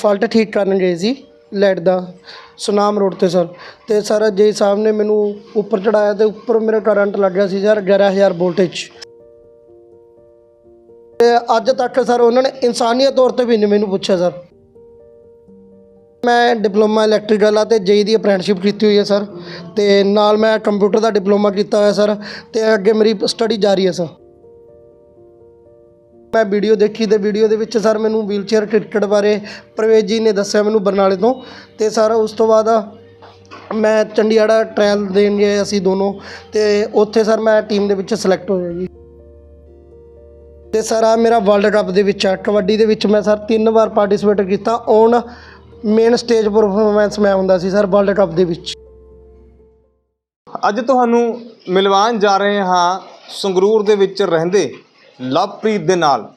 Fault ਠੀਕ ਕਰਨ ਗਏ ਸੀ ਲਾਈਟ ਦਾ, ਸੁਨਾਮ ਰੋਡ ਤੇ ਸਰ ਤੇ ਸਰ ਜੇ ਸਾਹਿਬ ਨੇ ਮੈਨੂੰ ਉੱਪਰ ਚੜਾਇਆ ਤੇ ਉੱਪਰ ਮੇਰਾ ਕਰੰਟ ਲੱਗ ਗਿਆ ਸੀ ਸਰ 11000 ਵੋਲਟੇਜ ਤੇ ਅੱਜ ਤੱਕ ਸਰ ਉਹਨਾਂ ਨੇ ਇਨਸਾਨੀਅਤ ਤੌਰ ਤੇ ਵੀ ਨਹੀਂ ਮੈਨੂੰ ਪੁੱਛਿਆ ਸਰ ਮੈਂ ਡਿਪਲੋਮਾ ਇਲੈਕਟ੍ਰੀਕਲ ਆ ਤੇ ਜੇਈ ਦੀ ਅਪ੍ਰੈਂਟਿਸਸ਼ਿਪ ਕੀਤੀ ਹੋਈ ਹੈ ਸਰ ਤੇ ਨਾਲ ਮੈਂ ਕੰਪਿਊਟਰ ਦਾ ਡਿਪਲੋਮਾ ਕੀਤਾ ਹੋਇਆ ਸਰ ਤੇ ਅੱਗੇ ਮੇਰੀ ਸਟੱਡੀ ਜਾਰੀ ਹੈ ਸਰ ਮੈਂ ਵੀਡੀਓ ਦੇਖੀ ਤੇ ਵੀਡੀਓ ਦੇ ਵਿੱਚ ਸਰ ਮੈਨੂੰ ਵੀਲਚੇਅਰ ਕ੍ਰਿਕਟ ਬਾਰੇ ਪ੍ਰਵੇਸ਼ ਜੀ ਨੇ ਦੱਸਿਆ ਮੈਨੂੰ ਬਰਨਾਲੇ ਤੋਂ ਅਤੇ ਸਰ ਉਸ ਤੋਂ ਬਾਅਦ ਮੈਂ ਚੰਡੀਗੜ੍ਹ ਟ੍ਰਾਇਲ ਦੇਣ ਗਏ ਅਸੀਂ ਦੋਨੋਂ ਅਤੇ ਉੱਥੇ ਸਰ ਮੈਂ ਟੀਮ ਦੇ ਵਿੱਚ ਸਿਲੈਕਟ ਹੋਇਆ ਜੀ। ਤੇ ਸਰ ਆ ਮੇਰਾ ਵਰਲਡ ਕੱਪ ਦੇ ਵਿੱਚ ਆ, ਕਬੱਡੀ ਦੇ ਵਿੱਚ ਮੈਂ ਸਰ ਤਿੰਨ ਵਾਰ ਪਾਰਟਿਸਿਪੇਟ ਕੀਤਾ। ਔਨ ਮੇਨ ਸਟੇਜ ਪਰਫਾਰਮੈਂਸ ਮੈਂ ਹੁੰਦਾ ਸੀ ਸਰ ਵਰਲਡ ਕੱਪ ਦੇ ਵਿੱਚ। ਅੱਜ ਤੁਹਾਨੂੰ ਮਿਲਵਾਉਣ ਜਾ ਰਹੇ ਹਾਂ ਸੰਗਰੂਰ ਦੇ ਵਿੱਚ ਰਹਿੰਦੇ ਲਵਪ੍ਰੀਤ ਦੇ ਨਾਲ।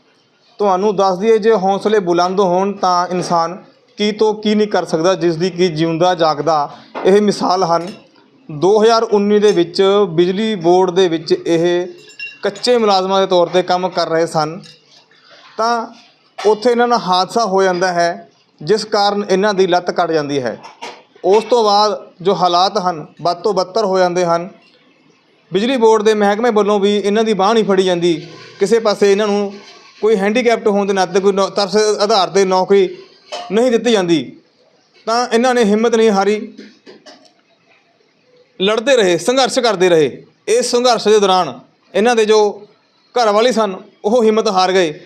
ਤੁਹਾਨੂੰ ਦੱਸ ਦਈਏ, ਜੇ ਹੌਸਲੇ ਬੁਲੰਦ ਹੋਣ ਤਾਂ ਇਨਸਾਨ ਕੀ ਤੋਂ ਕੀ ਨਹੀਂ ਕਰ ਸਕਦਾ ਜਿਸ ਦੀ ਕੀ ਜਿਉਂਦਾ ਜਾਗਦਾ। ਇਹ ਮਿਸਾਲ ਹਨ 2019 ਦੇ ਵਿੱਚ ਬਿਜਲੀ ਬੋਰਡ ਦੇ ਵਿੱਚ ਇਹ ਕੱਚੇ ਮੁਲਾਜ਼ਮਾਂ ਦੇ ਤੌਰ ਤੇ ਕੰਮ ਕਰ ਰਹੇ ਸਨ। ਤਾਂ ਉੱਥੇ ਇਹਨਾਂ ਨਾਲ ਹਾਦਸਾ ਹੋ ਜਾਂਦਾ ਹੈ, ਜਿਸ ਕਾਰਨ ਇਹਨਾਂ ਦੀ ਲੱਤ ਕੱਟ ਜਾਂਦੀ ਹੈ। ਉਸ ਤੋਂ ਬਾਅਦ ਜੋ ਹਾਲਾਤ ਹਨ, ਵੱਧ ਤੋਂ ਬੱਤਰ ਹੋ ਜਾਂਦੇ ਹਨ। ਬਿਜਲੀ ਬੋਰਡ ਦੇ ਮਹਿਕਮੇ ਵੱਲੋਂ ਵੀ ਇਹਨਾਂ ਦੀ ਬਾਂਹ ਨਹੀਂ ਫੜੀ ਜਾਂਦੀ। ਕਿਸੇ ਪਾਸੇ ਇਹਨਾਂ ਨੂੰ ਕੋਈ ਹੈਂਡੀਕੈਪਟ ਹੋਣ ਦੇ ਨਾਤੇ ਕੋਈ ਨੌ- ਤਰਸ ਆਧਾਰ ਤੇ ਨੌਕਰੀ ਨਹੀਂ ਦਿੱਤੀ ਜਾਂਦੀ, ਤਾਂ ਇਹਨਾਂ ਨੇ ਹਿੰਮਤ ਨਹੀਂ ਹਾਰੀ। ਲੜਦੇ ਰਹੇ, ਸੰਘਰਸ਼ ਕਰਦੇ ਰਹੇ। ਇਸ ਸੰਘਰਸ਼ ਦੇ ਦੌਰਾਨ ਇਹਨਾਂ ਦੇ ਜੋ ਘਰ ਵਾਲੀ ਸਨ, ਉਹ ਹਿੰਮਤ ਹਾਰ ਗਏ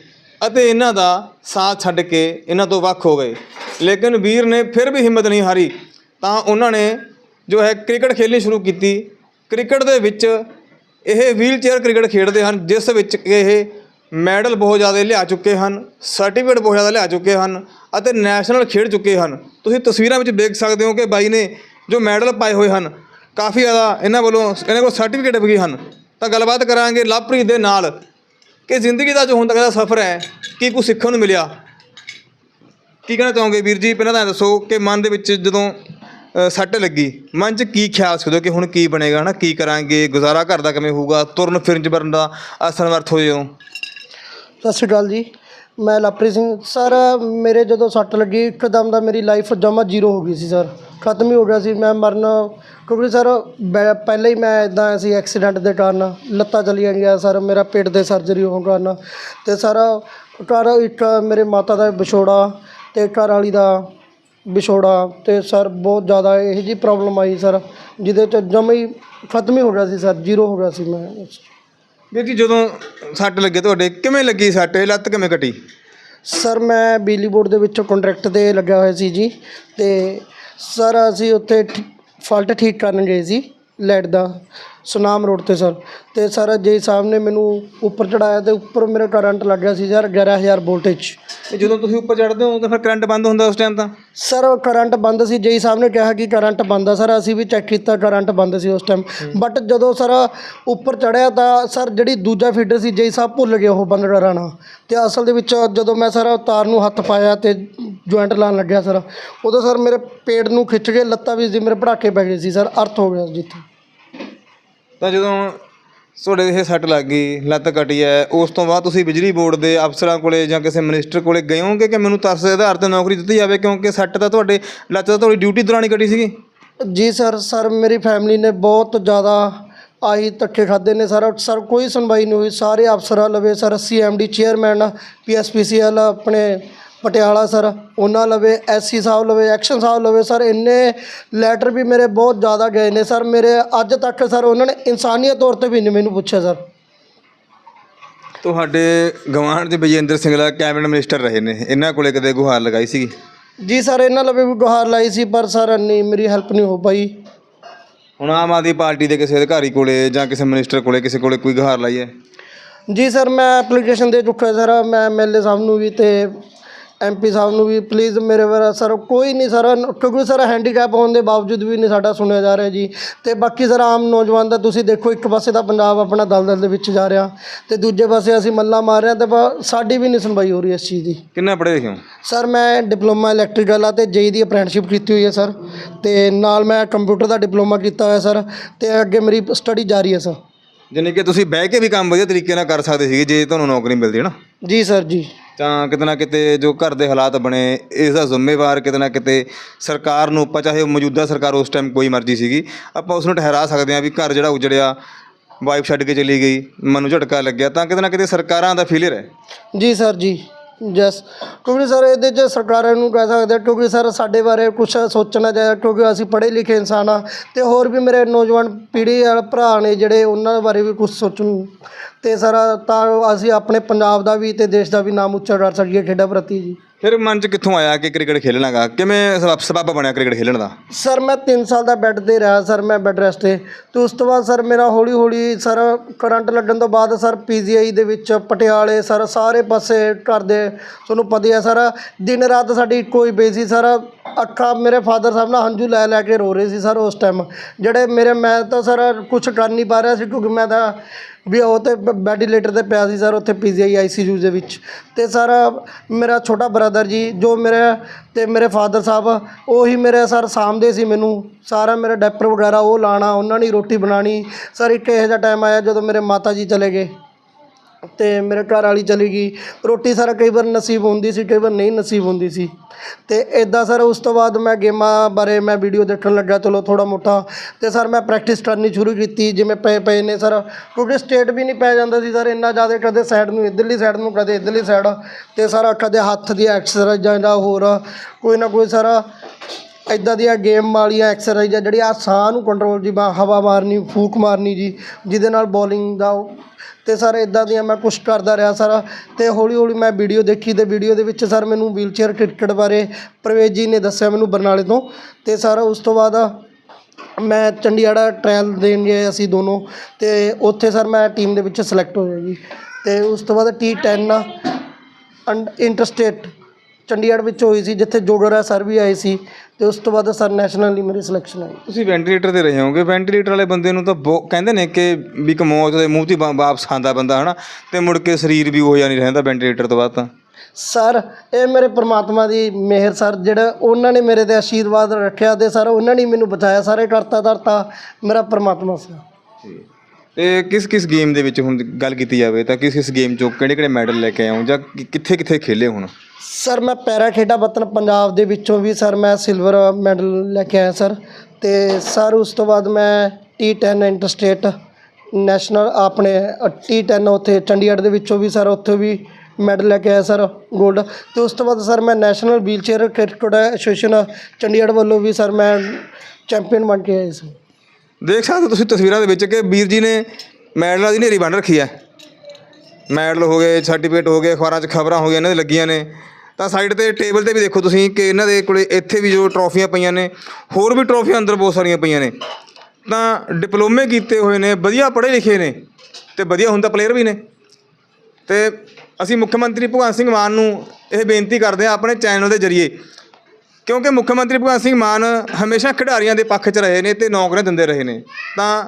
ਅਤੇ ਇਹਨਾਂ ਦਾ ਸਾਥ ਛੱਡ ਕੇ ਇਹਨਾਂ ਤੋਂ ਵੱਖ ਹੋ ਗਏ। ਲੇਕਿਨ ਵੀਰ ਨੇ ਫਿਰ ਵੀ ਹਿੰਮਤ ਨਹੀਂ ਹਾਰੀ, ਤਾਂ ਉਹਨਾਂ ਨੇ ਜੋ ਹੈ ਕ੍ਰਿਕਟ ਖੇਡਣੀ ਸ਼ੁਰੂ ਕੀਤੀ। ਕ੍ਰਿਕਟ ਦੇ ਵਿੱਚ ਇਹ ਵੀਲਚੇਅਰ ਕ੍ਰਿਕਟ ਖੇਡਦੇ ਹਨ, ਜਿਸ ਵਿੱਚ ਇਹ ਮੈਡਲ ਬਹੁਤ ਜ਼ਿਆਦਾ ਲਿਆ ਚੁੱਕੇ ਹਨ ਸਰਟੀਫਿਕੇਟ ਬਹੁਤ ਜ਼ਿਆਦਾ ਲਿਆ ਚੁੱਕੇ ਹਨ ਅਤੇ ਨੈਸ਼ਨਲ ਖੇਡ ਚੁੱਕੇ ਹਨ। ਤੁਸੀਂ ਤਸਵੀਰਾਂ ਵਿੱਚ ਦੇਖ ਸਕਦੇ ਹੋ ਕਿ ਬਾਈ ਨੇ ਜੋ ਮੈਡਲ ਪਾਏ ਹੋਏ ਹਨ, ਕਾਫੀ ਜ਼ਿਆਦਾ ਇਹਨਾਂ ਵੱਲੋਂ ਇਹਨਾਂ ਕੋਲ ਸਰਟੀਫਿਕੇਟ ਵੀ ਹਨ। ਤਾਂ ਗੱਲਬਾਤ ਕਰਾਂਗੇ ਲਵਪ੍ਰੀਤ ਦੇ ਨਾਲ ਕਿ ਜ਼ਿੰਦਗੀ ਦਾ ਜੋ ਹੁਣ ਤੱਕ ਦਾ ਸਫ਼ਰ ਹੈ, ਕੀ ਕੁਝ ਸਿੱਖਣ ਨੂੰ ਮਿਲਿਆ? ਕੀ ਕਹਿਣਾ ਚਾਹੋਗੇ ਵੀਰ ਜੀ? ਪਹਿਲਾਂ ਤਾਂ ਦੱਸੋ ਕਿ ਮਨ ਦੇ ਵਿੱਚ ਜਦੋਂ ਸੱਟ ਲੱਗੀ। ਮਨ 'ਚ ਕੀ ਖਿਆਲ ਸੀ ਉਦੋਂ ਕਿ ਹੁਣ ਕੀ ਬਣੇਗਾ, ਹਨਾ? ਕੀ ਕਰਾਂਗੇ? ਗੁਜ਼ਾਰਾ ਘਰ ਦਾ ਕਿਵੇਂ ਹੋਊਗਾ? ਤੁਰਨ ਫਿਰਨ 'ਚ ਬਰਨ ਦਾ ਅਸਮਰਥ ਹੋ? ਜਾਓ ਸਤਿ ਸ਼੍ਰੀ ਅਕਾਲ ਜੀ। ਮੈਂ ਲਵਪ੍ਰੀਤ ਸਿੰਘ। ਸਰ, ਮੇਰੇ ਜਦੋਂ ਸੱਟ ਲੱਗੀ, ਇੱਕਦਮ ਦਾ ਮੇਰੀ ਲਾਈਫ ਜਮਾ ਜ਼ੀਰੋ ਹੋ ਗਈ ਸੀ, ਸਰ। ਖਤਮ ਹੀ ਹੋ ਗਿਆ ਸੀ। ਮੈਂ ਮਰਨ ਕਿਉਂਕਿ ਸਰ, ਬੈ- ਪਹਿਲਾਂ ਹੀ ਮੈਂ ਇਦਾਂ ਸੀ ਐਕਸੀਡੈਂਟ ਦੇ ਕਾਰਨ ਲੱਤਾਂ ਚਲੀਆਂ ਗਈਆਂ, ਸਰ। ਮੇਰਾ ਪੇਟ ਦੇ ਸਰਜਰੀ ਹੋਣ ਕਾਰਨ। ਤੇ ਸਰ, ਘਰ ਇੱਕ ਮੇਰੇ ਮਾਤਾ ਦਾ ਵਿਛੋੜਾ ਤੇ ਘਰ ਵਾਲੀ ਦਾ ਵਿਛੋੜਾ ਤੇ ਸਰ ਬਹੁਤ ਜ਼ਿਆਦਾ ਇਹੋ ਜਿਹੀ ਪ੍ਰੋਬਲਮ ਆਈ ਸਰ ਜਿਹਦੇ ਚ ਜਮਾ ਹੀ ਖਤਮ ਹੀ ਹੋ ਗਿਆ ਸੀ ਸਰ ਜ਼ੀਰੋ ਹੋ ਗਿਆ ਸੀ ਮੈਂ। ਵੀਰ ਜੀ ਜਦੋਂ ਸੱਟ ਲੱਗੇ ਤੁਹਾਡੇ ਕਿਵੇਂ ਲੱਗੀ ਸੱਟ? ਇਹ ਲੱਤ ਕਿਵੇਂ ਕੱਟੀ? ਸਰ ਮੈਂ ਬਿਜਲੀ ਬੋਰਡ ਦੇ ਵਿੱਚ ਕੰਟਰੈਕਟ ਤੇ ਲੱਗਿਆ ਹੋਇਆ ਸੀ ਜੀ ਤੇ ਸਰ ਅਸੀਂ ਉੱਥੇ ਠੀ- ਫਾਲਟ ਠੀਕ ਕਰਨ ਗਏ ਸੀ। ਲਾਈਟ ਦਾ ਸੁਨਾਮ ਰੋਡ ਤੇ ਸਰ। ਤੇ ਸਰ ਜੀ ਸਾਹਿਬ ਨੇ ਮੈਨੂੰ ਉੱਪਰ ਚੜਾਇਆ ਤੇ ਉੱਪਰ ਮੇਰਾ ਕਰੰਟ ਲੱਗਿਆ ਸੀ ਸਰ 11000 ਵੋਲਟੇਜ। ਤੇ ਜਦੋਂ ਤੁਸੀਂ ਉੱਪਰ ਚੜ੍ਹਦੇ ਹੋ ਤਾਂ ਫਿਰ ਕਰੰਟ ਬੰਦ ਹੁੰਦਾ ਉਸ ਟਾਈਮ ਤਾਂ? ਸਰ ਕਰੰਟ ਬੰਦ ਸੀ ਜੀ ਸਾਹਿਬ ਨੇ ਕਿਹਾ ਕਿ ਕਰੰਟ ਬੰਦ ਆ ਸਰ ਅਸੀਂ ਵੀ ਚੈੱਕ ਕੀਤਾ ਕਰੰਟ ਬੰਦ ਸੀ ਉਸ ਟਾਈਮ ਬਟ ਜਦੋਂ ਸਰ ਉੱਪਰ ਚੜਿਆ ਤਾਂ ਸਰ ਜਿਹੜੀ ਦੂਜਾ ਫੀਡਰ ਸੀ ਜੀ ਸਾਹਿਬ ਭੁੱਲ ਗਏ ਉਹ ਬੰਦ ਕਰਾਉਣਾ ਤੇ ਅਸਲ ਦੇ ਵਿੱਚ ਜਦੋਂ ਮੈਂ ਸਰ ਤਾਰ ਨੂੰ ਹੱਥ ਪਾਇਆ ਤੇ ਜੁਆਇੰਟ ਲਾਉਣ ਲੱਗਿਆ ਸਰ। ਉਦੋਂ ਸਰ ਮੇਰੇ ਪੇਟ ਨੂੰ ਖਿੱਚ ਕੇ ਲੱਤਾਂ ਵੀ ਸੀ ਮੇਰੇ ਪੜਾਕੇ ਪੈ ਗਏ ਸੀ ਸਰ ਅਰਥ ਹੋ ਗਿਆ ਜਿੱਥੇ। ਤਾਂ ਜਦੋਂ ਤੁਹਾਡੇ ਇਹ ਸੱਟ ਲੱਗ ਗਈ ਲੱਤ ਕੱਟੀ ਹੈ ਉਸ ਤੋਂ ਬਾਅਦ ਤੁਸੀਂ ਬਿਜਲੀ ਬੋਰਡ ਦੇ ਅਫਸਰਾਂ ਕੋਲੇ ਜਾਂ ਕਿਸੇ ਮਿਨਿਸਟਰ ਕੋਲੇ ਗਏ ਹੋਗੇ ਕਿ ਮੈਨੂੰ ਤਰਸ ਦੇ ਆਧਾਰ ਤੇ ਨੌਕਰੀ ਦਿੱਤੀ ਜਾਵੇ ਕਿਉਂਕਿ ਸੱਟ ਤਾਂ ਤੁਹਾਡੇ ਲੱਤ ਤਾਂ ਤੁਹਾਡੀ ਡਿਊਟੀ ਦੌਰਾਨ ਹੀ ਕੱਟੀ ਸੀਗੀ? ਜੀ ਸਰ ਸਰ ਮੇਰੀ ਫੈਮਿਲੀ ਨੇ ਬਹੁਤ ਜ਼ਿਆਦਾ ਆਹੀ ਧੱਕੇ ਖਾਦੇ ਨੇ ਸਰ। ਸਰ ਕੋਈ ਸੁਣਵਾਈ ਨਹੀਂ ਹੋਈ। ਸਾਰੇ ਅਫਸਰਾਂ ਲਵੇ ਸਰ ਸੀਐਮਡੀ ਚੇਅਰਮੈਨ ਪੀਐਸਪੀਸੀਐਲ ਆਪਣੇ ਪਟਿਆਲਾ ਸਰ ਉਹਨਾਂ ਲਵੇ ਐਸਸੀ ਸਾਹਿਬ ਲਵੇ ਐਕਸ਼ਨ ਸਾਹਿਬ ਲਵੇ ਸਰ ਇੰਨੇ ਲੈਟਰ ਵੀ ਮੇਰੇ ਬਹੁਤ ਜ਼ਿਆਦਾ ਗਏ ਨੇ ਸਰ ਮੇਰੇ ਅੱਜ ਤੱਕ ਸਰ ਉਹਨਾਂ ਨੇ ਇਨਸਾਨੀਅਤ ਤੌਰ ਤੇ ਵੀ ਨਹੀਂ ਮੈਨੂੰ ਪੁੱਛਿਆ ਸਰ। ਤੁਹਾਡੇ ਗਵਾਂਢ ਦੇ ਵਿਜੇਂਦਰ ਸਿੰਗਲਾ ਕੈਬਨਿਟ ਮਿਨਿਸਟਰ ਰਹੇ ਨੇ ਇਹਨਾਂ ਕੋਲੇ ਕਦੇ ਗੁਹਾਰ ਲਗਾਈ ਸੀਗੀ? ਜੀ ਸਰ ਇਹਨਾਂ ਲਵੇ ਵੀ ਗੁਹਾਰ ਲਾਈ ਸੀ ਪਰ ਸਰ ਨਹੀਂ ਮੇਰੀ ਹੈਲਪ ਨਹੀਂ ਹੋ ਪਾਈ। ਹੁਣ ਆਮ ਆਦਮੀ ਪਾਰਟੀ ਦੇ ਕਿਸੇ ਅਧਿਕਾਰੀ ਕੋਲੇ ਜਾਂ ਕਿਸੇ ਮਿਨਿਸਟਰ ਕੋਲੇ ਕਿਸੇ ਕੋਲੇ ਕੋਈ ਗੁਹਾਰ ਲਾਈ ਹੈ? ਜੀ ਸਰ ਮੈਂ ਐਪਲੀਕੇਸ਼ਨ ਦੇ ਚੁੱਕਾ ਸਰ ਮੈਂ ਐਮਐਲਏ ਸਾਹਿਬ ਨੂੰ ਵੀ ਤੇ ਐਮਪੀ ਸਾਹਿਬ ਨੂੰ ਵੀ ਪਲੀਜ਼ ਮੇਰੇ ਵਾਰਾ ਸਰ ਕੋਈ ਨਹੀਂ ਸਰ ਕਿਉਂਕਿ ਸਰ ਹੈਂਡੀਕੈਪ ਹੋਣ ਦੇ ਬਾਵਜੂਦ ਵੀ ਨਹੀਂ ਸਾਡਾ ਸੁਣਿਆ ਜਾ ਰਿਹਾ ਜੀ। ਤੇ ਬਾਕੀ ਸਰ ਆਮ ਨੌਜਵਾਨ ਦਾ ਤੁਸੀਂ ਦੇਖੋ ਇੱਕ ਪਾਸੇ ਤਾਂ ਪੰਜਾਬ ਆਪਣਾ ਦਲਦਲ ਦੇ ਵਿੱਚ ਜਾ ਰਿਹਾ ਤੇ ਦੂਜੇ ਪਾਸੇ ਅਸੀਂ ਮੱਲਾ ਮਾਰ ਰਹੇ ਹਾਂ ਤੇ ਬ- ਸਾਡੀ ਵੀ ਨਹੀਂ ਸੁਣਵਾਈ ਹੋ ਰਹੀ ਇਸ ਚੀਜ਼ ਦੀ। ਕਿੰਨਾ ਪੜ੍ਹੇ ਲਿਖੇ ਹੋ ਸਰ ਮੈਂ ਡਿਪਲੋਮਾ ਇਲੈਕਟ੍ਰੀਕਲ ਆ ਤੇ ਜੇਈ ਦੀ ਅਪ੍ਰੈਂਟਿਸਸ਼ਿਪ ਕੀਤੀ ਹੋਈ ਹੈ ਸਰ ਤੇ ਨਾਲ ਮੈਂ ਕੰਪਿਊਟਰ ਦਾ ਡਿਪਲੋਮਾ ਕੀਤਾ ਹੋਇਆ ਸਰ ਤੇ ਅੱਗੇ ਮੇਰੀ ਸਟੱਡੀ ਜਾਰੀ ਹੈ ਸਰ ਜਾਣੀ ਕਿ ਤੁਸੀਂ ਬਹਿ ਕੇ ਵੀ ਕੰਮ ਵਧੀਆ ਤਰੀਕੇ ਨਾਲ ਕਰ ਸਕਦੇ ਸੀਗੇ ਜੇ ਤੁਹਾਨੂੰ ਨੌਕਰੀ ਮਿਲਦੀ ਹੈ ਨਾ। ਜੀ ਸਰ ਜੀ। ਤਾਂ ਕਿਤੇ ਨਾ ਕਿਤੇ ਜੋ ਘਰ ਦੇ ਹਾਲਾਤ ਬਣੇ ਇਸ ਦਾ ਜ਼ਿੰਮੇਵਾਰ ਕਿਤੇ ਨਾ ਕਿਤੇ ਸਰਕਾਰ ਨੂੰ ਆਪਾਂ ਚਾਹੇ ਮੌਜੂਦਾ ਸਰਕਾਰ ਉਸ ਟਾਈਮ ਕੋਈ ਮਰਜ਼ੀ ਸੀਗੀ, ਆਪਾਂ ਉਸ ਨੂੰ ਠਹਿਰਾ ਸਕਦੇ ਹਾਂ ਵੀ ਘਰ ਜਿਹੜਾ ਉਜੜਿਆ ਵਾਈਫ ਛੱਡ ਕੇ ਚਲੀ ਗਈ, ਮਨ ਨੂੰ ਝਟਕਾ ਲੱਗਿਆ, ਤਾਂ ਕਿਤੇ ਨਾ ਕਿਤੇ ਸਰਕਾਰਾਂ ਦਾ ਫੇਲਿਅਰ ਹੈ। ਜੀ ਸਰ ਜੀ। ਜਸ, ਕਿਉਂਕਿ ਸਰ ਇਹਦੇ 'ਚ ਸਰਕਾਰਾਂ ਨੂੰ ਕਹਿ ਸਕਦੇ ਹਾਂ ਕਿਉਂਕਿ ਸਰ ਸਾਡੇ ਬਾਰੇ ਕੁਝ ਸੋਚਣਾ ਚਾਹੀਦਾ, ਕਿਉਂਕਿ ਅਸੀਂ ਪੜ੍ਹੇ ਲਿਖੇ ਇਨਸਾਨ ਆ ਅਤੇ ਹੋਰ ਵੀ ਮੇਰੇ ਨੌਜਵਾਨ ਪੀੜ੍ਹੀ ਵਾਲੇ ਭਰਾ ਨੇ ਜਿਹੜੇ ਉਹਨਾਂ ਬਾਰੇ ਵੀ ਕੁਝ ਸੋਚਣ ਅਤੇ ਸਰ ਤਾਂ ਅਸੀਂ ਆਪਣੇ ਪੰਜਾਬ ਦਾ ਵੀ ਅਤੇ ਦੇਸ਼ ਦਾ ਵੀ ਨਾਮ ਉੱਚਾ ਕਰ ਸਕੀਏ ਖੇਡਾਂ ਪ੍ਰਤੀ ਜੀ। ਫਿਰ ਮਨ 'ਚ ਕਿੱਥੋਂ ਆਇਆ ਕਿ ਕ੍ਰਿਕਟ ਖੇਲਣਾਗਾ ਕਿਵੇਂ ਸਬਬ, ਸਬੱਬ ਬਣਿਆ ਕ੍ਰਿਕਟ ਖੇਲਣ ਦਾ? ਸਰ, ਮੈਂ 3 ਸਾਲ ਦਾ ਬੈੱਡ ਤੇ ਰਿਹਾ ਸਰ, ਮੈਂ ਬੈੱਡ ਰੈਸਟ ਤੇ। ਤੇ ਉਸ ਤੋਂ ਬਾਅਦ ਸਰ, ਮੇਰਾ ਹੌਲੀ ਹੌਲੀ ਸਰ, ਕਰੰਟ ਲੱਗਣ ਤੋਂ ਬਾਅਦ ਸਰ ਪੀਜੀਆਈ ਦੇ ਵਿੱਚ ਪਟਿਆਲੇ ਸਰ, ਸਾਰੇ ਪਾਸੇ ਘਰ ਦੇ ਤੁਹਾਨੂੰ ਪਤਾ ਹੀ ਹੈ ਸਰ, ਦਿਨ ਰਾਤ ਸਾਡੀ ਇੱਕੋ ਹੀ ਬੇਸ ਸੀ ਸਰ। ਅੱਖਾਂ ਮੇਰੇ ਫਾਦਰ ਸਾਹਿਬ ਨਾਲ ਹੰਝੂ ਲੈ ਲੈ ਕੇ ਰੋ ਰਹੇ ਸੀ ਸਰ ਉਸ ਟਾਈਮ ਜਿਹੜੇ ਮੇਰੇ, ਮੈਂ ਤਾਂ ਸਰ ਕੁਝ ਕਰ ਨਹੀਂ ਪਾ ਰਿਹਾ ਸੀ ਕਿਉਂਕਿ ਮੈਂ ਤਾਂ ਵੀ ਉਹ ਤੇ ਵੈਂਟੀਲੇਟਰ ਤੇ ਪਿਆ ਸੀ ਸਰ, ਉੱਥੇ ਪੀਜੀਆਈ ਆਈਸੀਯੂ ਦੇ ਵਿੱਚ। ਤੇ ਸਰ ਮੇਰਾ ਛੋਟਾ ਬ੍ਰਦਰ ਜੀ, ਜੋ ਮੇਰੇ ਤੇ ਮੇਰੇ ਫਾਦਰ ਸਾਹਿਬ, ਉਹੀ ਮੇਰੇ ਸਰ ਸਾਂਭਦੇ ਸੀ ਮੈਨੂੰ। ਸਾਰਾ ਮੇਰਾ ਡੈਪਰ ਵਗੈਰਾ ਉਹ ਲਾਣਾ ਉਹਨਾਂ ਨੇ ਰੋਟੀ ਬਣਾਣੀ ਸਰ ਇੱਕ ਇਹੋ ਜਿਹਾ ਟਾਈਮ ਆਇਆ ਜਦੋਂ ਮੇਰੇ ਮਾਤਾ ਜੀ ਚਲੇ ਗਏ। ਤੇ ਮੇਰੇ ਘਰ ਵਾਲੀ ਚਲੀ ਗਈ। ਰੋਟੀ ਸਰ ਕਈ ਵਾਰ ਨਸੀਬ ਹੁੰਦੀ ਸੀ, ਕਈ ਵਾਰ ਨਹੀਂ ਨਸੀਬ ਹੁੰਦੀ ਸੀ। ਤੇ ਇਦਾਂ ਸਰ ਉਸ ਤੋਂ ਬਾਅਦ ਮੈਂ ਗੇਮਾਂ ਬਾਰੇ ਮੈਂ ਵੀਡੀਓ ਦੇਖਣ ਲੱਗਾ, ਚਲੋ ਥੋੜਾ ਮੋਟਾ। ਤੇ ਸਰ ਮੈਂ ਪ੍ਰੈਕਟਿਸ ਕਰਨੀ ਸ਼ੁਰੂ ਕੀਤੀ, ਜਿਵੇਂ ਪਏ ਪਏ ਨੇ ਸਰ। ਕਿਉਂਕਿ ਸਟੇਟ ਵੀ ਨਹੀਂ ਪੈ ਜਾਂਦਾ ਸੀ ਸਰ, ਇੰਨਾ ਜ਼ਿਆਦਾ ਕਦੇ ਸਾਈਡ ਨੂੰ, ਇੱਧਰਲੀ ਸਾਈਡ ਨੂੰ, ਕਦੇ ਇੱਧਰਲੀ ਸਾਈਡ ਤੇ ਸਰ ਕਦੇ ਹੱਥ ਦੀ ਐਕਸਰਸਾਈਜ਼ਾਂ ਦਾ ਹੋਰ, ਕੋਈ ਨਾ ਕੋਈ ਸਾਰਾ ਇਦਾਂ ਦੀਆਂ ਗੇਮ ਵਾਲੀਆਂ ਐਕਸਰਸਾਈਜ਼ਾਂ ਜਿਹੜੀਆਂ ਸਾਹ ਨੂੰ ਕੰਟਰੋਲ ਜੀ, ਬਾ- ਹਵਾ ਮਾਰਨੀ, ਫੂਕ ਮਾਰਨੀ ਜੀ, ਜਿਹਦੇ ਨਾਲ ਬੋਲਿੰਗ ਦਾ ਉਹ- ਤੇ ਸਰ ਇਦਾਂ ਦੀਆਂ ਮੈਂ ਕੁਛ ਕਰਦਾ ਰਿਹਾ ਸਰ ਤੇ ਹੌਲੀ ਹੌਲੀ ਮੈਂ ਵੀਡੀਓ ਦੇਖੀ ਤੇ ਵੀਡੀਓ ਦੇ ਵਿੱਚ ਸਰ ਮੈਨੂੰ ਵੀਲਚੇਅਰ ਕ੍ਰਿਕਟ ਬਾਰੇ ਪ੍ਰਵੇਸ਼ ਜੀ ਨੇ ਦੱਸਿਆ ਮੈਨੂੰ ਬਰਨਾਲੇ ਤੋਂ। ਤੇ ਸਰ ਉਸ ਤੋਂ ਬਾਅਦ ਮੈਂ ਚੰਡੀਗੜ੍ਹ ਟ੍ਰਾਇਲ ਦੇਣ ਗਏ ਅਸੀਂ ਦੋਨੋਂ। ਤੇ ਉੱਥੇ ਸਰ ਮੈਂ ਟੀਮ ਦੇ ਵਿੱਚ ਸਿਲੈਕਟ ਹੋਇਆ ਜੀ। ਤੇ ਉਸ ਤੋਂ ਬਾਅਦ T10 ਅੰਡ ਇੰਟਰਸਟੇਟ ਚੰਡੀਗੜ੍ਹ ਵਿੱਚ ਹੋਈ ਸੀ ਜਿੱਥੇ ਜੋਗਰਾ ਸਰ ਵੀ ਆਏ ਸੀ ਤੇ ਉਸ ਤੋਂ ਬਾਅਦ ਸਰ ਨੈਸ਼ਨਲੀ ਮੇਰੀ ਸਿਲੈਕਸ਼ਨ ਆਈ। ਤੁਸੀਂ ਵੈਂਟੀਲੇਟਰ ਤੇ ਰਹੇ ਹੋਗੇ ਵੈਂਟੀਲੇਟਰ ਵਾਲੇ ਬੰਦੇ ਨੂੰ ਤਾਂ ਬਹੁ- ਕਹਿੰਦੇ ਨੇ ਕਿ ਵੀ ਇੱਕ ਮੌਤ ਦੇ ਮੂੰਹ 'ਤੇ ਵਾ- ਵਾਪਸ ਆਉਂਦਾ ਬੰਦਾ ਹਨਾ? ਤੇ ਮੁੜ ਕੇ ਸਰੀਰ ਵੀ ਉਹ ਜਿਹਾ ਨਹੀਂ ਰਹਿੰਦਾ ਵੈਂਟੀਲੇਟਰ ਤੋਂ ਬਾਅਦ ਤਾਂ। ਸਰ ਇਹ ਮੇਰੇ ਪ੍ਰਮਾਤਮਾ ਦੀ ਮਿਹਰ ਸਰ ਜਿਹੜਾ ਉਹਨਾਂ ਨੇ ਮੇਰੇ ਤੇ ਆਸ਼ੀਰਵਾਦ ਰੱਖਿਆ ਤੇ ਸਰ ਉਹਨਾਂ ਨੇ ਮੈਨੂੰ ਬਚਾਇਆ ਸਾਰੇ ਕਰਤਾ ਧਰਤਾ ਮੇਰਾ ਪ੍ਰਮਾਤਮਾ ਸੀ ਤੇ ਕਿਸ ਕਿਸ ਗੇਮ ਦੇ ਵਿੱਚ ਹੁਣ ਗੱਲ ਕੀਤੀ ਜਾਵੇ ਤਾਂ ਕਿਸ ਕਿਸ ਗੇਮ 'ਚੋਂ ਕਿਹੜੇ ਕਿਹੜੇ ਮੈਡਲ ਲੈ ਕੇ ਆਏ ਹੋ ਜਾਂ ਕਿੱਥੇ ਕਿੱਥੇ ਖੇਲੇ ਹੁਣ? ਸਰ, ਮੈਂ ਪੈਰਾ ਖੇਡਾਂ ਵਤਨ ਪੰਜਾਬ ਦੇ ਵਿੱਚੋਂ ਵੀ ਸਰ ਮੈਂ ਸਿਲਵਰ ਮੈਡਲ ਲੈ ਕੇ ਆਇਆ ਸਰ ਤੇ ਸਰ ਉਸ ਤੋਂ ਬਾਅਦ ਮੈਂ T10 ਇੰਟਰਸਟੇਟ ਨੈਸ਼ਨਲ ਆਪਣੇ T10 ਉੱਥੇ ਚੰਡੀਗੜ੍ਹ ਦੇ ਵਿੱਚੋਂ ਵੀ ਸਰ ਉੱਥੇ ਵੀ ਮੈਡਲ ਲੈ ਕੇ ਆਇਆ ਸਰ ਗੋਲਡ ਤੇ ਉਸ ਤੋਂ ਬਾਅਦ ਸਰ ਮੈਂ national wheelchair cricket association Chandigarh ਵੱਲੋਂ ਵੀ ਸਰ ਮੈਂ ਚੈਂਪੀਅਨ ਬਣ ਕੇ ਆਇਆ ਸੀ। ਦੇਖ ਸਕਦੇ ਹੋ ਤੁਸੀਂ ਤਸਵੀਰਾਂ ਦੇ ਵਿੱਚ ਕਿ ਵੀਰ ਜੀ ਨੇ ਮੈਡਲਾਂ ਦੀ ਨੇਰੀ ਬੰਨ ਰੱਖੀ ਹੈ। ਮੈਡਲ ਹੋ ਗਏ ਸਰਟੀਫਿਕੇਟ ਹੋ ਗਏ, ਅਖਬਾਰਾਂ 'ਚ ਖਬਰਾਂ ਹੋ ਗਈਆਂ, ਇਹਨਾਂ ਦੇ ਲੱਗੀਆਂ ਨੇ। ਤਾਂ ਸਾਈਡ ਤੇ ਟੇਬਲ ਤੇ ਵੀ ਦੇਖੋ ਤੁਸੀਂ ਕਿ ਇਹਨਾਂ ਦੇ ਕੋਲੇ ਇੱਥੇ ਵੀ ਜੋ ਟਰੋਫੀਆਂ ਪਈਆਂ ਨੇ, ਹੋਰ ਵੀ ਟਰੋਫੀਆਂ ਅੰਦਰ ਬਹੁਤ ਸਾਰੀਆਂ ਪਈਆਂ ਨੇ। ਤਾਂ ਡਿਪਲੋਮੇ ਕੀਤੇ ਹੋਏ ਨੇ, ਵਧੀਆ ਪੜ੍ਹੇ ਲਿਖੇ ਨੇ ਤੇ ਵਧੀਆ ਹੁੰਦਾ ਪਲੇਅਰ ਵੀ ਨੇ। ਤੇ ਅਸੀਂ ਮੁੱਖ ਮੰਤਰੀ ਭਗਵੰਤ ਸਿੰਘ ਮਾਨ ਨੂੰ ਇਹ ਬੇਨਤੀ ਕਰਦੇ ਹਾਂ ਆਪਣੇ ਚੈਨਲ ਦੇ ਜ਼ਰੀਏ ਕਿਉਂਕਿ ਮੁੱਖ ਮੰਤਰੀ ਭਗਵੰਤ ਸਿੰਘ ਮਾਨ ਹਮੇਸ਼ਾ ਖਿਡਾਰੀਆਂ ਦੇ ਪੱਖ 'ਚ ਰਹੇ ਨੇ ਤੇ ਨੌਕਰੀਆਂ ਦਿੰਦੇ ਰਹੇ ਨੇ। ਤਾਂ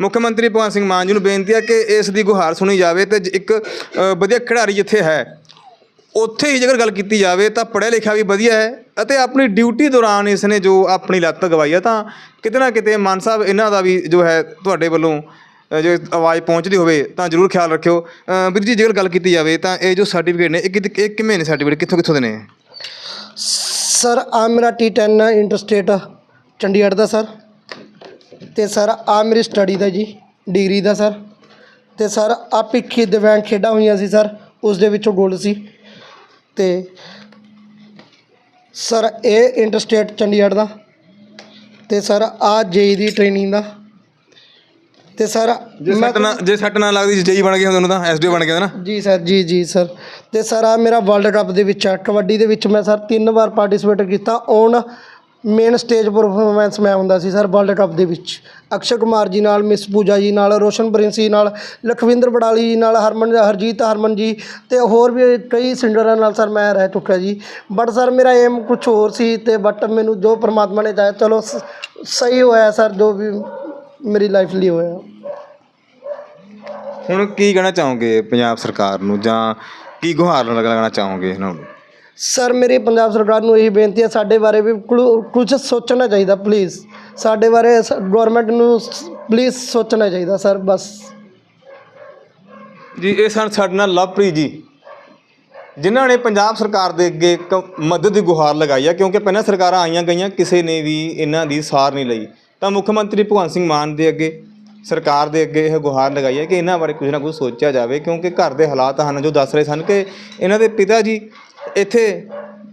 ਮੁੱਖ ਮੰਤਰੀ ਭਗਵੰਤ ਸਿੰਘ ਮਾਨ ਜੀ ਨੂੰ ਬੇਨਤੀ ਹੈ ਕਿ ਇਸ ਦੀ ਗੁਹਾਰ ਸੁਣੀ ਜਾਵੇ ਤੇ ਇੱਕ ਵਧੀਆ ਖਿਡਾਰੀ ਜਿੱਥੇ ਹੈ, ਉੱਥੇ ਹੀ ਜੇਕਰ ਗੱਲ ਕੀਤੀ ਜਾਵੇ ਤਾਂ ਪੜ੍ਹਿਆ ਲਿਖਿਆ ਵੀ ਵਧੀਆ ਹੈ ਅਤੇ ਆਪਣੀ ਡਿਊਟੀ ਦੌਰਾਨ ਇਸ ਨੇ ਜੋ ਆਪਣੀ ਲੱਤ ਗਵਾਈ ਹੈ ਤਾਂ ਕਿਤੇ ਨਾ ਕਿਤੇ ਮਾਨ ਸਾਹਿਬ ਇਹਨਾਂ ਦਾ ਵੀ ਜੋ ਹੈ ਤੁਹਾਡੇ ਵੱਲੋਂ ਜੇ ਆਵਾਜ਼ ਪਹੁੰਚਦੀ ਹੋਵੇ ਤਾਂ ਜ਼ਰੂਰ ਖਿਆਲ ਰੱਖਿਓ। ਵੀਰ ਜੀ ਜੇਕਰ ਗੱਲ ਕੀਤੀ ਜਾਵੇ ਤਾਂ ਇਹ ਜੋ ਸਰਟੀਫਿਕੇਟ ਨੇ, ਇਹ ਕਿਤੇ ਇਹ ਕਿਵੇਂ ਨੇ ਸਰਟੀਫਿਕੇਟ? ਕਿੱਥੋਂ ਕਿੱਥੋਂ ਦੇ ਨੇ? ਸਰ ਆ ਮੇਰਾ T10 ਇੰਟਰਸਟੇਟ ਚੰਡੀਗੜ੍ਹ ਦਾ ਸਰ। ਤੇ ਸਰ ਆ ਮੇਰੀ ਸਟੱਡੀ ਦਾ ਜੀ ਡਿਗਰੀ ਦਾ ਸਰ। ਤੇ ਸਰ ਆ ਪਿੱਖੀ ਦਿਵਿਆਂਗ ਖੇਡਾਂ ਹੋਈਆਂ ਸੀ ਸਰ, ਉਸ ਦੇ ਵਿੱਚੋਂ ਗੋਲਡ ਸੀ। ਤੇ ਸਰ, ਇਹ ਇੰਟਰਸਟੇਟ ਚੰਡੀਗੜ੍ਹ ਦਾ। ਤੇ ਸਰ ਆ ਜੇਈ ਦੀ ਟ੍ਰੇਨਿੰਗ ਦਾ। ਤੇ ਸਰ ਜੇ ਸੱਟ ਨਾ ਜੇ ਸੱਟ ਨਾ ਲੱਗਦੀ ਜੇਈ ਬਣ ਗਿਆ ਹੁੰਦਾ ਤਾਂ ਐਸਡੀਓ ਬਣ ਗਿਆ ਨਾ? ਜੀ ਸਰ ਜੀ ਜੀ ਸਰ। ਤੇ ਸਰ ਆ ਮੇਰਾ ਵਰਲਡ ਕੱਪ ਦੇ ਵਿੱਚ ਆ ਕਬੱਡੀ ਦੇ ਵਿੱਚ ਮੈਂ ਸਰ ਤਿੰਨ ਵਾਰ ਪਾਰਟਿਸਿਪੇਟ ਕੀਤਾ। ਔਨ ਮੇਨ ਸਟੇਜ ਪਰਫਾਰਮੈਂਸ ਮੈਂ ਹੁੰਦਾ ਸੀ ਸਰ ਵਰਲਡ ਕੱਪ ਦੇ ਵਿੱਚ। ਅਕਸ਼ੇ ਕੁਮਾਰ ਜੀ ਨਾਲ ਮਿਸ ਪੂਜਾ ਜੀ ਨਾਲ ਰੋਸ਼ਨ ਪ੍ਰਿੰਸੀ ਨਾਲ ਲਖਵਿੰਦਰ ਬੜਾਲੀ ਜੀ ਨਾਲ ਹਰਮਨ ਹਰਜੀਤ ਹਰਮਨ ਜੀ ਤੇ ਹੋਰ ਵੀ ਕਈ ਸਿੰਗਰਾਂ ਨਾਲ ਸਰ ਮੈਂ ਰਹਿ ਚੁੱਕਿਆ ਜੀ। ਬਟ ਸਰ ਮੇਰਾ ਏਮ ਕੁਝ ਹੋਰ ਸੀ ਤੇ ਬਟ ਮੈਨੂੰ ਜੋ ਪ੍ਰਮਾਤਮਾ ਨੇ ਚਾਹਿਆ ਚਲੋ ਸ- ਸਹੀ ਹੋਇਆ ਸਰ ਜੋ ਵੀ ਮੇਰੀ ਲਾਈਫ ਲਈ ਹੋਇਆ। ਹੁਣ ਕੀ ਕਹਿਣਾ ਚਾਹੋਗੇ ਪੰਜਾਬ ਸਰਕਾਰ ਨੂੰ? ਜਾਂ ਕੀ ਗੁਹਾਰ ਲਗਾਉਣਾ ਚਾਹੋਗੇ ਇਹਨਾਂ ਨੂੰ? ਸਰ ਮੇਰੀ ਪੰਜਾਬ ਸਰਕਾਰ ਨੂੰ ਇਹੀ ਬੇਨਤੀ ਹੈ ਸਾਡੇ ਬਾਰੇ ਵੀ ਕੁਝ ਸੋਚਣਾ ਚਾਹੀਦਾ ਪਲੀਜ਼ ਸਾਡੇ ਬਾਰੇ ਗਵਰਨਮੈਂਟ ਨੂੰ ਪਲੀਜ਼ ਸੋਚਣਾ ਚਾਹੀਦਾ ਸਰ ਬਸ। ਜੀ ਇਹ ਸਨ ਸਾਡੇ ਨਾਲ ਲਵਪ੍ਰੀਤ ਜੀ ਜਿਨ੍ਹਾਂ ਨੇ ਪੰਜਾਬ ਸਰਕਾਰ ਦੇ ਅੱਗੇ ਮਦਦ ਦੀ ਗੁਹਾਰ ਲਗਾਈ ਹੈ ਕਿਉਂਕਿ ਪਹਿਲਾਂ ਸਰਕਾਰਾਂ ਆਈਆਂ ਗਈਆਂ ਕਿਸੇ ਨੇ ਵੀ ਇਹਨਾਂ ਦੀ ਸਾਰ ਨਹੀਂ ਲਈ। ਤਾਂ ਮੁੱਖ ਮੰਤਰੀ ਭਗਵੰਤ ਸਿੰਘ ਮਾਨ ਦੇ ਅੱਗੇ, ਸਰਕਾਰ ਦੇ ਅੱਗੇ ਇਹ ਗੁਹਾਰ ਲਗਾਈ ਹੈ ਕਿ ਇਹਨਾਂ ਬਾਰੇ ਕੁਝ ਨਾ ਕੁਝ ਸੋਚਿਆ ਜਾਵੇ, ਕਿਉਂਕਿ ਘਰ ਦੇ ਹਾਲਾਤ ਹਨ, ਜੋ ਦੱਸ ਰਹੇ ਸਨ ਕਿ ਇਹਨਾਂ ਦੇ ਪਿਤਾ ਜੀ ਇੱਥੇ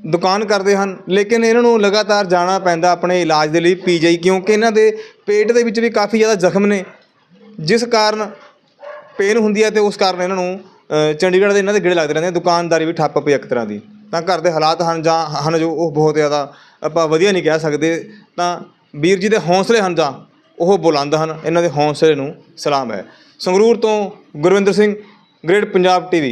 ਦੁਕਾਨ ਕਰਦੇ ਹਨ, ਲੇਕਿਨ ਇਹਨਾਂ ਨੂੰ ਲਗਾਤਾਰ ਜਾਣਾ ਪੈਂਦਾ ਆਪਣੇ ਇਲਾਜ ਦੇ ਲਈ ਪੀਜੀਆਈ ਕਿਉਂਕਿ ਇਹਨਾਂ ਦੇ ਪੇਟ ਦੇ ਵਿੱਚ ਵੀ ਕਾਫੀ ਜ਼ਿਆਦਾ ਜ਼ਖਮ ਨੇ। ਜਿਸ ਕਾਰਨ ਪੇਨ ਹੁੰਦੀ ਹੈ ਤੇ ਉਸ ਕਾਰਨ ਇਹਨਾਂ ਨੂੰ ਚੰਡੀਗੜ੍ਹ ਦੇ ਇਹਨਾਂ ਦੇ ਗੇੜੇ ਲੱਗਦੇ ਰਹਿੰਦੇ ਦੁਕਾਨਦਾਰੀ ਵੀ ਠੱਪ ਪਈ ਇੱਕ ਤਰ੍ਹਾਂ ਦੀ। ਤਾਂ ਘਰ ਦੇ ਹਾਲਾਤ ਹਨ ਜਾਂ ਹਨ ਜੋ ਉਹ ਬਹੁਤ ਜ਼ਿਆਦਾ ਆਪਾਂ ਵਧੀਆ ਨਹੀਂ ਕਹਿ ਸਕਦੇ, ਤਾਂ ਵੀਰ ਜੀ ਦੇ ਹੌਸਲੇ ਹਨ ਜਾਂ ਉਹ ਬੁਲੰਦ ਹਨ। ਇਹਨਾਂ ਦੇ ਹੌਸਲੇ ਨੂੰ ਸਲਾਮ ਹੈ। ਸੰਗਰੂਰ ਤੋਂ ਗੁਰਵਿੰਦਰ ਸਿੰਘ ਗ੍ਰੇਟ ਪੰਜਾਬ ਟੀਵੀ